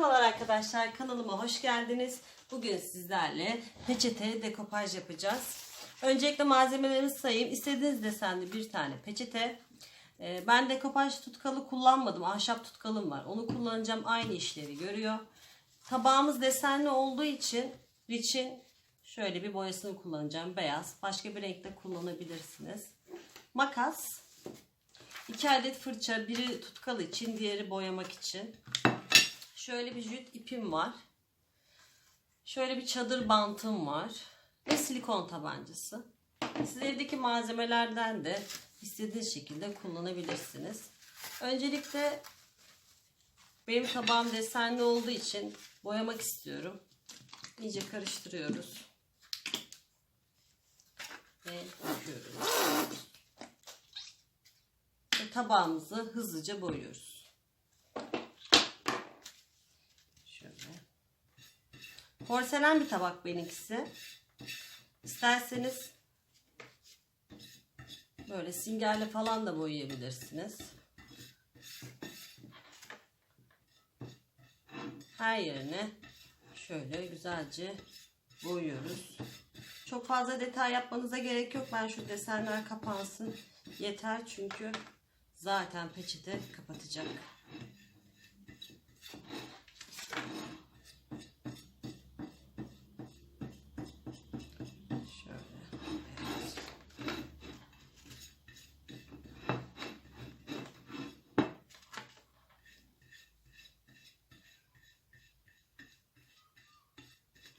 Merhabalar arkadaşlar kanalıma hoş geldiniz. Bugün sizlerle peçete dekopaj yapacağız. Öncelikle malzemelerimi sayayım. İstediğiniz desende bir tane peçete. Ee, Ben dekopaj tutkalı kullanmadım. Ahşap tutkalım var. Onu kullanacağım. Aynı işlevi görüyor. Tabağımız desenli olduğu için için şöyle bir boyasını kullanacağım. Beyaz. Başka bir renkte kullanabilirsiniz. Makas. 2 adet fırça. Biri tutkal için, diğeri boyamak için. Şöyle bir jüt ipim var. Şöyle bir çadır bantım var. Ve silikon tabancası. Siz evdeki malzemelerden de istediğiniz şekilde kullanabilirsiniz. Öncelikle benim tabağım desenli olduğu için boyamak istiyorum. İyice karıştırıyoruz. Ve yapıyoruz. Ve tabağımızı hızlıca boyuyoruz. Şöyle. Porselen bir tabak benimkisi. İsterseniz böyle singerle falan da boyayabilirsiniz. Her yerine şöyle güzelce boyuyoruz. Çok fazla detay yapmanıza gerek yok. Ben şu desenler kapansın yeter çünkü zaten peçete kapatacak. Şöyle.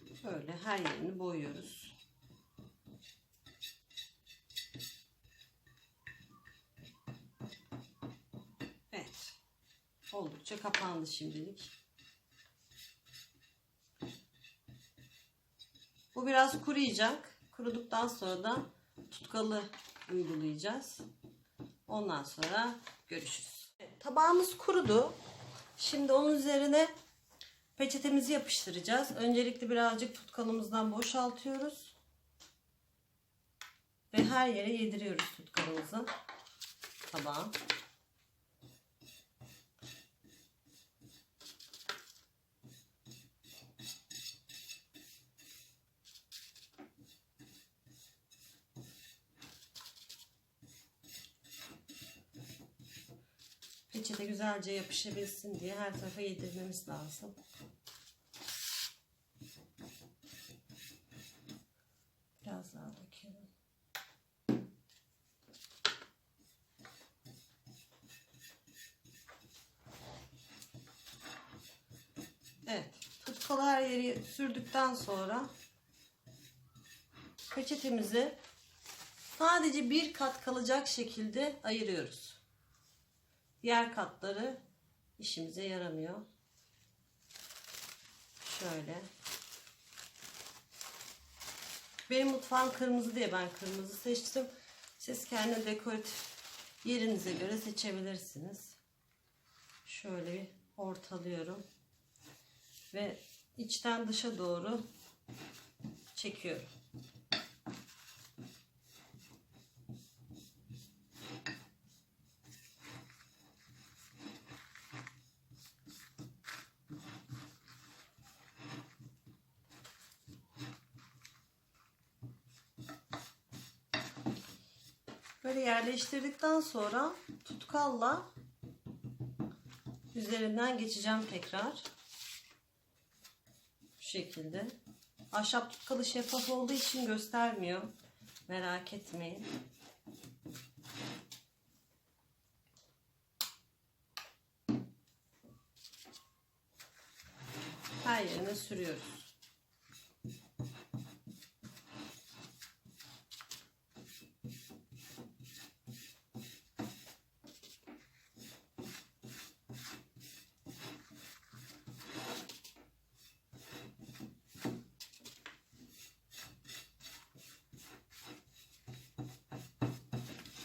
Evet. Böyle her yerini boyuyoruz. Evet. Oldukça kapandı şimdilik. Bu biraz kuruyacak. Kuruduktan sonra da tutkalı uygulayacağız. Ondan sonra görüşürüz. Tabağımız kurudu. Şimdi onun üzerine peçetemizi yapıştıracağız. Öncelikle birazcık tutkalımızdan boşaltıyoruz. Ve her yere yediriyoruz tutkalımızı. Tabağa. Peçete güzelce yapışabilsin diye her tarafa yedirmemiz lazım. Biraz daha dökelim. Evet. Tutkalı her yeri sürdükten sonra peçetemizi sadece bir kat kalacak şekilde ayırıyoruz. Diğer katları işimize yaramıyor. Şöyle. Benim mutfağım kırmızı diye ben kırmızı seçtim. Siz kendi dekoratif yerinize göre seçebilirsiniz. Şöyle bir ortalıyorum. Ve içten dışa doğru çekiyorum. Böyle yerleştirdikten sonra tutkalla üzerinden geçeceğim tekrar. Bu şekilde. Ahşap tutkalı şeffaf olduğu için göstermiyor. Merak etmeyin. Her yerine sürüyoruz.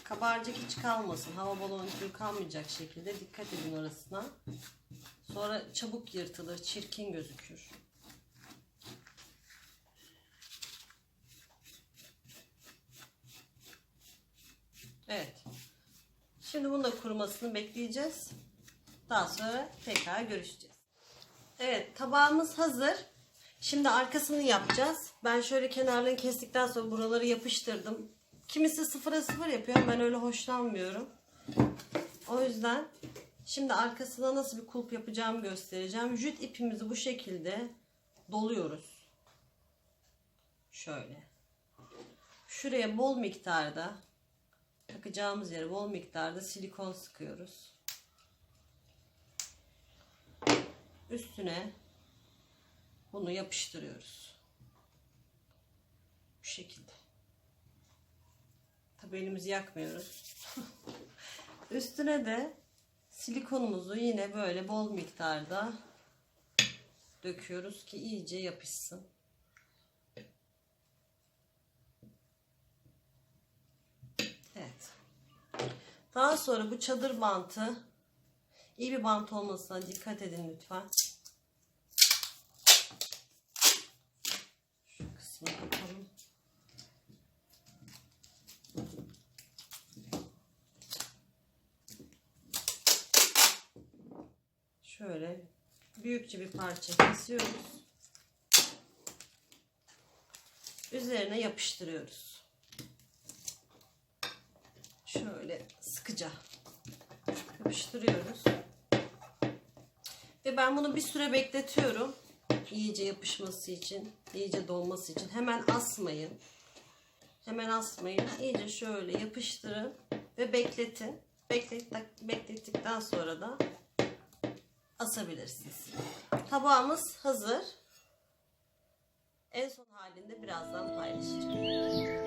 Kabarcık hiç kalmasın. Hava balonu kalmayacak şekilde dikkat edin orasına. Sonra çabuk yırtılır, çirkin gözükür. Evet. Şimdi bunun da kurumasını bekleyeceğiz. Daha sonra tekrar görüşeceğiz. Evet tabağımız hazır. Şimdi arkasını yapacağız. Ben şöyle kenarlarını kestikten sonra buraları yapıştırdım. Kimisi sıfıra sıfır yapıyor. Ben öyle hoşlanmıyorum. O yüzden şimdi arkasına nasıl bir kulp yapacağımı göstereceğim. Jüt ipimizi bu şekilde doluyoruz. Şöyle. Şuraya bol miktarda takacağımız yere bol miktarda silikon sıkıyoruz. Üstüne bunu yapıştırıyoruz. Bu şekilde. Tabii elimizi yakmıyoruz. Üstüne de silikonumuzu yine böyle bol miktarda döküyoruz ki iyice yapışsın. Evet. Daha sonra bu çadır bantı iyi bir bant olmasına dikkat edin lütfen. Şu kısmı Şöyle büyükçe bir parça kesiyoruz. Üzerine yapıştırıyoruz. Şöyle sıkıca yapıştırıyoruz. Ve ben bunu bir süre bekletiyorum. İyice yapışması için, iyice dolması için. Hemen asmayın. Hemen asmayın. İyice şöyle yapıştırın ve bekletin. Beklet, beklettikten sonra da asabilirsiniz. Tabağımız hazır. En son halinde birazdan paylaşacağım.